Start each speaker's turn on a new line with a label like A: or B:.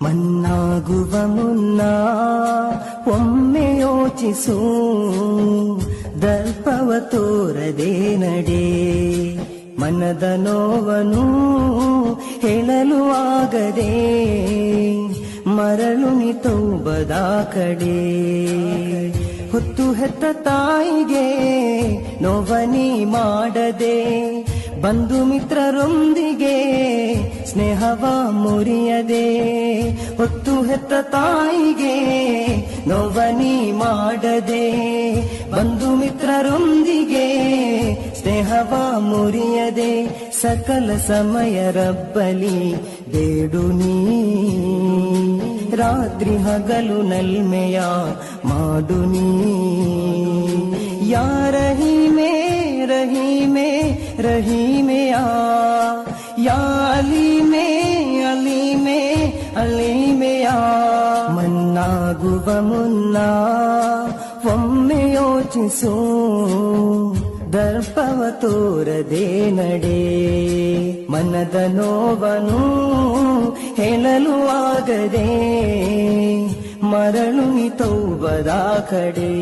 A: ಮುನ್ನ ಒಮ್ಮೆ ಯೋಚಿಸು, ದರ್ಪವ ತೋರದೆ ನಡೆ. ಮನದ ನೋವನು ಹೇಳಲು ಆಗದೆ, ಮರಳು ನಿ ತೌಬದ ಕಡೆ. ಹೊತ್ತು ಹೆತ್ತ ತಾಯಿಗೆ ನೋವನಿ ಮಾಡದೆ ಬಂಧು ಮಿತ್ರರೊಂದಿಗೆ ಸ್ನೇಹವ ಮುರಿಯದೆ, ಹೊತ್ತು ಹೆತ್ತ ತಾಯಿಗೆ ನೋವನಿ ಮಾಡದೆ. ಬಂಧು ಮಿತ್ರರೊಂದಿಗೆ ಸ್ನೇಹವ ಮುರಿಯದೆ, ಸಕಲ ಸಮಯ ರಬ್ಬಲಿ ಬೇಡು ನೀ. ರಾತ್ರಿ ಹಗಲು ನಲ್ಮೆಯ ಮಾಡು ನೀ. ಯಾರ ರಹೀಮೆ में अली में अली में आ। ಮನ್ನಾಗುವ ಮುನ್ನ ಒಮ್ಮೆ ಯೋಚಿಸು ದರ್ಪವ ತೋರದೆ ನಡೆ ಮನದ ನೋವನು ಹೇಳಲು ಆಗದೆ ಮರಳು ನಿ ತೌಬದ ಕಡೆ